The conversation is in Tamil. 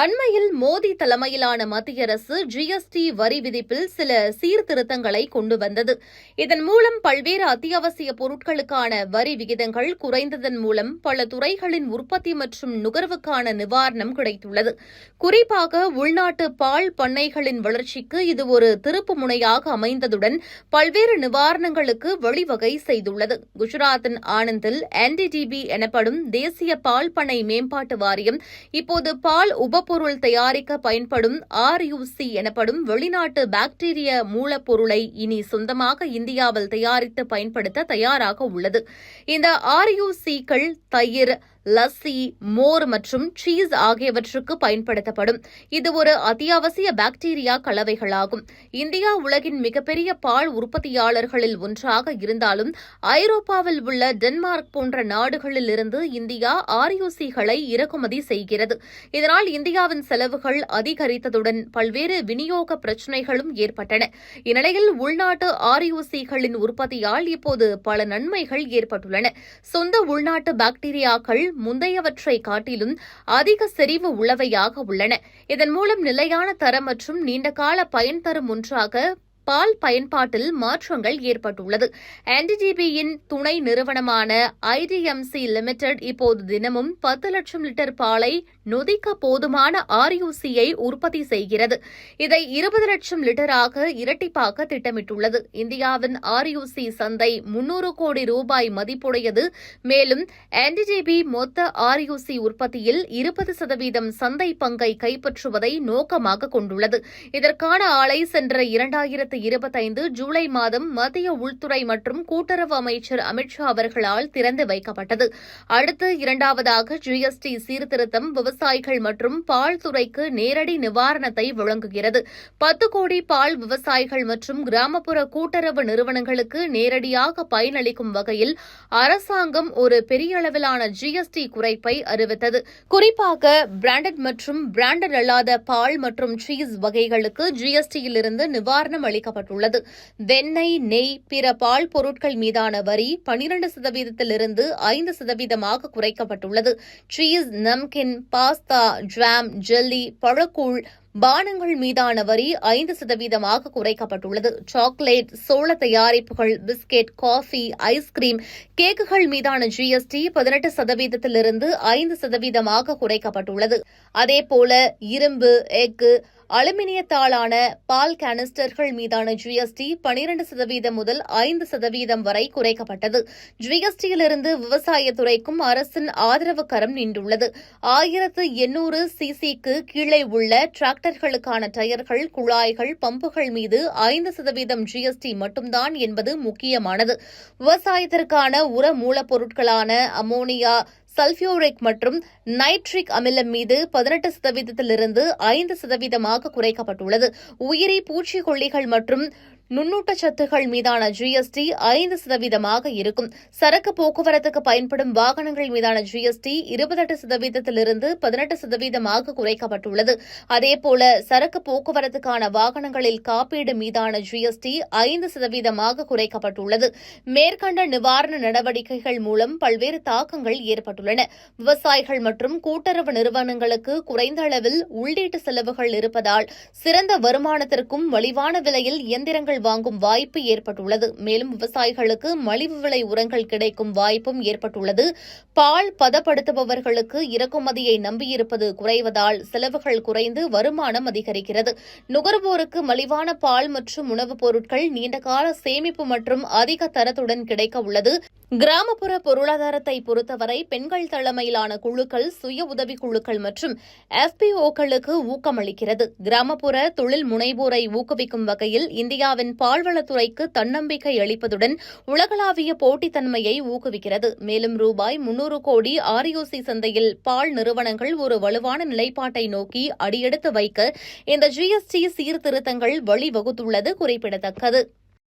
அண்மையில் மோடி தலைமையிலான மத்திய அரசு ஜிஎஸ்டி வரி விதிப்பில் சில சீர்திருத்தங்களை கொண்டு வந்தது. இதன் மூலம் பல்வேறு அத்தியாவசிய பொருட்களுக்கான வரி விகிதங்கள் குறைந்ததன் மூலம் பல துறைகளின் உற்பத்தி மற்றும் நுகர்வுக்கான நிவாரணம் கிடைத்துள்ளது. குறிப்பாக உள்நாட்டு பால் பண்ணைகளின் வளர்ச்சிக்கு இது ஒரு திருப்பு முனையாக அமைந்ததுடன் பல்வேறு நிவாரணங்களுக்கு வழிவகை செய்துள்ளது. குஜராத்தின் ஆனந்தில் என்டிடிபி எனப்படும் தேசிய பால் பண்ணை மேம்பாட்டு வாரியம் இப்போது பால் உபப்பொருள் தயாரிக்க பயன்படும் ஆர்யூசி எனப்படும் வெளிநாட்டு பாக்டீரிய மூலப்பொருளை இனி சொந்தமாக இந்தியாவில் தயாரித்து பயன்படுத்த தயாராக உள்ளது. இந்த ஆர்யூசிக்கள் தயிர் லஸ்ஸி மோர் மற்றும் சீஸ் ஆகியவற்றுக்கு பயன்படுத்தப்படும். இது ஒரு அத்தியாவசிய பாக்டீரியா கலவைகளாகும். இந்தியா உலகின் மிகப்பெரிய பால் உற்பத்தியாளர்களில் ஒன்றாக இருந்தாலும் ஐரோப்பாவில் உள்ள டென்மார்க் போன்ற நாடுகளில் இருந்து இந்தியா ஆர்யூசிகளை இறக்குமதி செய்கிறது. இதனால் இந்தியாவின் செலவுகள் அதிகரித்ததுடன் பல்வேறு விநியோக பிரச்சினைகளும் ஏற்பட்டன. இந்நிலையில் உள்நாட்டு ஆர்யூசிகளின் உற்பத்தியால் இப்போது பல நன்மைகள் ஏற்பட்டுள்ளன. சொந்த உள்நாட்டு பாக்டீரியாக்கள் முந்தையவற்றை காட்டிலும் அதிக செறிவு உள்ளவையாக உள்ளன. இதன் மூலம் நிலையான தரம் மற்றும் நீண்டகால பயன் தரும் ஒன்றாக பால் பயன்பாட்டில் மாற்றங்கள் ஏற்பட்டுள்ளது. என்டிடிபியின் துணை நிறுவனமான ஐடிஎம்சி லிமிடெட் இப்போது தினமும் பத்து லட்சம் லிட்டர் பாலை நொதிக்க போதுமான ஆர்யூசியை உற்பத்தி செய்கிறது. இதை இருபது லட்சம் லிட்டராக இரட்டிப்பாக்க திட்டமிட்டுள்ளது. இந்தியாவின் ஆர்யூசி சந்தை முன்னூறு கோடி ரூபாய் மதிப்புடையது. மேலும் என்டிடிபி மொத்த ஆர்யூசி உற்பத்தியில் இருபது சதவீதம் சந்தை பங்கை கைப்பற்றுவதை நோக்கமாக கொண்டுள்ளது. இதற்கான ஆலை சென்ற இரண்டாயிரத்து இருபத்தைந்து ஜூலை மாதம் மத்திய உள்துறை மற்றும் கூட்டுறவு அமைச்சர் அமித்ஷா அவர்களால் திறந்து வைக்கப்பட்டது. அடுத்து இரண்டாவதாக ஜிஎஸ்டி சீர்திருத்தம் விவசாயிகள் மற்றும் பால் துறைக்கு நேரடி நிவாரணத்தை வழங்குகிறது. பத்து கோடி பால் விவசாயிகள் மற்றும் கிராமப்புற கூட்டுறவு நிறுவனங்களுக்கு நேரடியாக பயனளிக்கும் வகையில் அரசாங்கம் ஒரு பெரிய அளவிலான ஜிஎஸ்டி குறைப்பை அறிவித்தது. குறிப்பாக பிராண்டட் மற்றும் பிராண்டட் அல்லாத பால் மற்றும் சீஸ் வகைகளுக்கு ஜிஎஸ்டியிலிருந்து நிவாரணம் குறைக்கப்பட்டுள்ளது வெண்ணெய் நெய் பிற பால் பொருட்கள் மீதான வரி பனிரண்டு சதவீதத்திலிருந்து ஐந்து சதவீதமாக குறைக்கப்பட்டுள்ளது. Cheese namkeen pasta jam jelly பழக்கூழ் பானங்கள் மீதான வரி ஐந்து சதவீதமாக குறைக்கப்பட்டுள்ளது. சாக்லேட் சோள தயாரிப்புகள் பிஸ்கெட் காஃபி ஐஸ்கிரீம் கேக்குகள் மீதான ஜிஎஸ்டி பதினெட்டு சதவீதத்திலிருந்து ஐந்து சதவீதமாக குறைக்கப்பட்டுள்ளது. அதேபோல இரும்பு எஃகு அலுமினியத்தாலான பால் கேனிஸ்டர்கள் மீதான ஜிஎஸ்டி பனிரண்டு சதவீதம் முதல் ஐந்து சதவீதம் வரை குறைக்கப்பட்டது. ஜிஎஸ்டியிலிருந்து விவசாயத்துறைக்கும் அரசின் ஆதரவு கரம் நின்றுள்ளது ஆயிரத்து எண்ணூறு சிசிக்கு கீழே உள்ள டிராக்டர்களுக்கான டயர்கள் குழாய்கள் பம்புகள் மீது ஐந்து சதவீதம் ஜிஎஸ்டி மட்டும்தான் என்பது முக்கியமானது. விவசாயத்திற்கான உர மூலப்பொருட்களான அமோனியா சல்பியூரிக் மற்றும் நைட்ரிக் அமிலம் மீது பதினெட்டு சதவீதத்திலிருந்து ஐந்து சதவீதமாக குறைக்கப்பட்டுள்ளது. உயிரி பூச்சிக்கொல்லிகள் மற்றும் நுண்ணூட்டச்சத்துகள் மீதான ஜிஎஸ்டி ஐந்து சதவீதமாக இருக்கும். சரக்கு போக்குவரத்துக்கு பயன்படும் வாகனங்கள் மீதான ஜிஎஸ்டி இருபத்தெட்டு சதவீதத்திலிருந்து பதினெட்டு சதவீதமாக குறைக்கப்பட்டுள்ளது. அதேபோல சரக்கு போக்குவரத்துக்கான வாகனங்களில் காப்பீடு மீதான ஜிஎஸ்டி ஐந்து சதவீதமாக குறைக்கப்பட்டுள்ளது. மேற்கண்ட நிவாரண நடவடிக்கைகள் மூலம் பல்வேறு தாக்கங்கள் ஏற்பட்டுள்ளன. விவசாயிகள் மற்றும் கூட்டுறவு நிறுவனங்களுக்கு குறைந்த அளவில் உள்ளீட்டு செலவுகள் இருப்பதால் சிறந்த வருமானத்திற்கும் மலிவான விலையில் இயந்திரங்கள் வாங்கும் வாய்ப்பு ஏற்பட்டுள்ளது. மேலும் விவசாயிகளுக்கு மலிவு விலை உரங்கள் கிடைக்கும் வாய்ப்பும் ஏற்பட்டுள்ளது. பால் பதப்படுத்துபவர்களுக்கு இறக்குமதியை நம்பியிருப்பது குறைவதால் செலவுகள் குறைந்து வருமானம் அதிகரிக்கிறது. நுகர்வோருக்கு மலிவான பால் மற்றும் உணவுப் பொருட்கள் நீண்டகால சேமிப்பு மற்றும் அதிக தரத்துடன் கிடைக்க உள்ளது. கிராமப்புற பொருளாதாரத்தை பொறுத்தவரை பெண்கள் தலைமையிலான குழுக்கள் சுய உதவி குழுக்கள் மற்றும் எஃபிஓக்களுக்கு ஊக்கமளிக்கிறது. கிராமப்புற தொழில் முனைவோரை ஊக்குவிக்கும் வகையில் இந்தியாவின் பால்வளத்துறைக்கு தன்னம்பிக்கை அளிப்பதுடன் உலகளாவிய போட்டித்தன்மையை ஊக்குவிக்கிறது. மேலும் ரூபாய் முன்னூறு கோடி ஆர்யூசி சந்தையில் பால் நிறுவனங்கள் ஒரு வலுவான நிலைப்பாட்டை நோக்கி அடியெடுத்து வைக்க இந்த ஜிஎஸ்டி சீர்திருத்தங்கள் வழிவகுத்துள்ளது குறிப்பிடத்தக்கது.